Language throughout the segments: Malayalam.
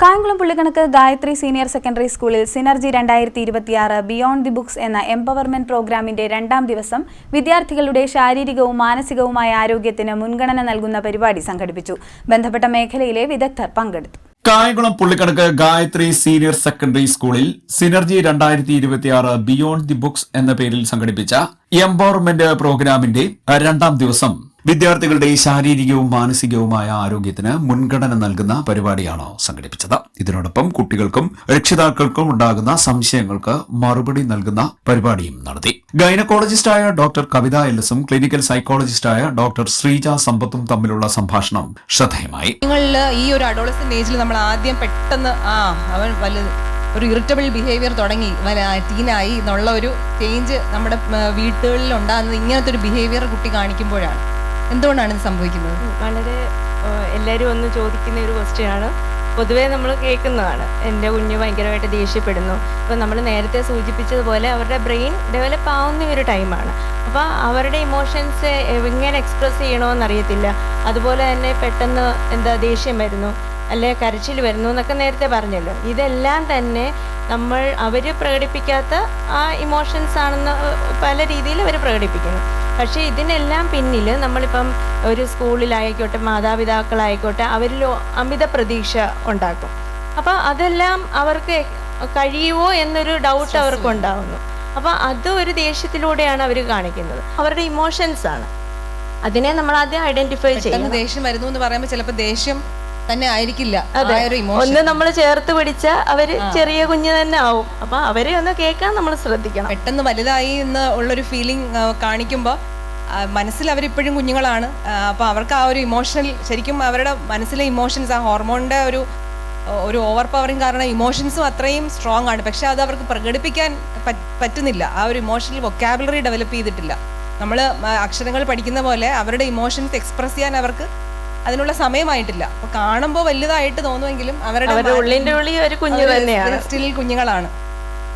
കായംകുളം പുള്ളിക്കണക്ക് ഗായത്രി സീനിയർ സെക്കൻഡറി സ്കൂളിൽ സിനർജി രണ്ടായിരത്തി ഇരുപത്തിയാറ് ബിയോണ്ട് ദി ബുക്സ് എന്ന എംപവർമെന്റ് പ്രോഗ്രാമിന്റെ രണ്ടാം ദിവസം വിദ്യാർത്ഥികളുടെ ശാരീരികവും മാനസികവുമായ ആരോഗ്യത്തിന് മുൻഗണന നൽകുന്ന പരിപാടി സംഘടിപ്പിച്ചു. ബന്ധപ്പെട്ട മേഖലയിലെ വിദഗ്ധർ പങ്കെടുത്തു. കായംകുളം പുള്ളിക്കണക്ക് ഗായത്രി സീനിയർ സെക്കൻഡറി സ്കൂളിൽ സിനർജി രണ്ടായിരത്തി ഇരുപത്തിയാറ് ബിയോണ്ട് ദി ബുക്സ് എന്ന പേരിൽ സംഘടിപ്പിച്ച എംപവർമെന്റ് പ്രോഗ്രാമിന്റെ രണ്ടാം ദിവസം വിദ്യാർത്ഥികളുടെ ശാരീരികവും മാനസികവുമായ ആരോഗ്യത്തിന് മുൻഗണന നൽകുന്ന പരിപാടിയാണോ സംഘടിപ്പിച്ചത്. ഇതിനോടൊപ്പം കുട്ടികൾക്കും രക്ഷിതാക്കൾക്കും ഉണ്ടാകുന്ന സംശയങ്ങൾക്ക് മറുപടി നൽകുന്ന പരിപാടിയും നടത്തി. ഗൈനക്കോളജിസ്റ്റായ ഡോക്ടർ കവിത എല്ലസും ക്ലിനിക്കൽ സൈക്കോളജിസ്റ്റായ ഡോക്ടർ ശ്രീജ സമ്പത്തും തമ്മിലുള്ള സംഭാഷണം ശ്രദ്ധേയമായി. ഈ ഒരു ഏജിൽ നമ്മൾ ആദ്യം പെട്ടെന്ന് ആ അവൻ വലുത് ഒരു ഇറിറ്റബിൾ ബിഹേവിയർ തുടങ്ങി ടീനായി എന്നുള്ള ഒരു ചേഞ്ച് നമ്മുടെ വീട്ടുകളിൽ ഉണ്ടാകുന്നത് ഇങ്ങനത്തെ ഒരു ബിഹേവിയർ കുട്ടി കാണിക്കുമ്പോഴാണ്. എന്തുകൊണ്ടാണ് ഇത് സംഭവിക്കുന്നത്? വളരെ എല്ലാവരും ഒന്ന് ചോദിക്കുന്ന ഒരു ക്വസ്റ്റ്യൻ ആണ്. പൊതുവേ നമ്മൾ കേൾക്കുന്നതാണ്. എന്റെ കുഞ്ഞ് ഭയങ്കരമായിട്ട് ദേഷ്യപ്പെടുന്നു. അപ്പോൾ നമ്മൾ നേരത്തെ സൂചിപ്പിച്ചതുപോലെ അവരുടെ ബ്രെയിൻ ഡെവലപ്പ് ആവുന്ന ഒരു ടൈമാണ് അപ്പോൾ അവരുടെ ഇമോഷൻസ് എങ്ങനെ എക്സ്പ്രസ് ചെയ്യണമെന്നറിയത്തില്ല അതുപോലെ തന്നെ പെട്ടെന്ന് എന്താ ദേഷ്യം വരുന്നു അല്ലെ കരച്ചിൽ വരുന്നു എന്നൊക്കെ നേരത്തെ പറഞ്ഞല്ലോ. ഇതെല്ലാം തന്നെ നമ്മൾ അവർ പ്രകടിപ്പിക്കാത്ത ആ ഇമോഷൻസ് ആണെന്ന് പല രീതിയിൽ അവർ പ്രകടിപ്പിക്കുന്നു. പക്ഷേ ഇതിനെല്ലാം പിന്നിൽ നമ്മളിപ്പം ഒരു സ്കൂളിലായിക്കോട്ടെ മാതാപിതാക്കളായിക്കോട്ടെ അവരിൽ അമിത പ്രതീക്ഷ ഉണ്ടാക്കും. അപ്പോൾ അതെല്ലാം അവർക്ക് കഴിയുമോ എന്നൊരു ഡൗട്ട് അവർക്ക് ഉണ്ടാവുന്നു അപ്പോൾ അത് ഒരു ദേഷ്യത്തിലൂടെയാണ് അവർ കാണിക്കുന്നത്. അവരുടെ ഇമോഷൻസ് ആണ്. അതിനെ നമ്മൾ ആദ്യം ഐഡന്റിഫൈ ചെയ്യുന്നത് ദേഷ്യം വരുന്നു എന്ന് പറയുമ്പോൾ ചിലപ്പോൾ ദേഷ്യം തന്നെ ആയിരിക്കില്ല ഒന്ന് നമ്മൾ ചേർത്ത് പിടിച്ച അവർ ചെറിയ കുഞ്ഞ് തന്നെ ആവും. അപ്പൊ അവരെ ഒന്ന് കേൾക്കാൻ നമ്മൾ ശ്രദ്ധിക്കണം. പെട്ടെന്ന് വലുതായി എന്ന് ഉള്ളൊരു ഫീലിംഗ് കാണിക്കുമ്പോൾ മനസ്സിൽ അവരിപ്പോഴും കുഞ്ഞുങ്ങളാണ്. അപ്പോൾ അവർക്ക് ആ ഒരു ഇമോഷണൽ ശരിക്കും അവരുടെ മനസ്സിലെ ഇമോഷൻസ് ആ ഹോർമോണിന്റെ ഒരു ഒരു ഓവർ പവറിങ് കാരണം ഇമോഷൻസും അത്രയും സ്ട്രോങ് ആണ്. പക്ഷെ അത് അവർക്ക് പ്രകടിപ്പിക്കാൻ പറ്റുന്നില്ല. ആ ഒരു ഇമോഷണൽ വൊക്കാബുലറി ഡെവലപ്പ് ചെയ്തിട്ടില്ല. നമ്മൾ അക്ഷരങ്ങൾ പഠിക്കുന്ന പോലെ അവരുടെ ഇമോഷൻസ് എക്സ്പ്രസ് ചെയ്യാൻ അവർക്ക് അതിനുള്ള സമയമായിട്ടില്ല. അപ്പൊ കാണുമ്പോൾ വലുതായിട്ട് തോന്നുമെങ്കിലും അവരുടെ ഉള്ളിന്റെ ഉള്ളി ഒരു കുഞ്ഞ് തന്നെയാണ്. സ്റ്റിൽ കുഞ്ഞുങ്ങളാണ്.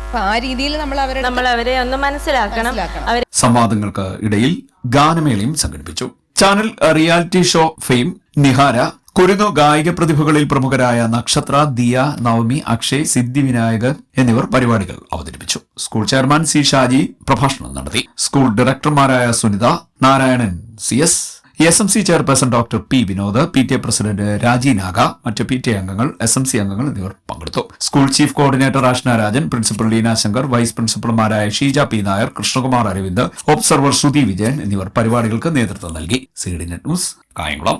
അപ്പൊ ആ രീതിയിൽ നമ്മൾ അവരെ നമ്മൾ അവരെ ഒന്ന് മനസ്സിലാക്കണം. മനസ്സിലാക്കണം. സംവാദങ്ങൾക്ക് ഇടയിൽ ഗാനമേളയും സംഘടിപ്പിച്ചു. Channel reality show fame Nihara കുരുന്നു ഗായിക പ്രതിഭകളിൽ പ്രമുഖരായ നക്ഷത്ര ദിയ നവമി അക്ഷയ് സിദ്ധി വിനായകർ എന്നിവർ പരിപാടികൾ അവതരിപ്പിച്ചു. സ്കൂൾ ചെയർമാൻ സി ഷാജി പ്രഭാഷണം നടത്തി. School ഡയറക്ടർമാരായ Sunitha Narayanan C S S M C chairperson doctor P Vinod P T A president Raji Naga മറ്റ് പി ടി എ അംഗങ്ങൾ എസ് എം സി അംഗങ്ങൾ എന്നിവർ പങ്കെടുത്തു. School chief coordinator Ashna Rajan principal Leena Shankar vice പ്രിൻസിപ്പൽമാരായ Sheeja P Nair Krishnakumar Aravind observer ശ്രുതി വിജയൻ എന്നിവർ പരിപാടികൾക്ക് നേതൃത്വം നൽകി. C D net news Kayamkulam.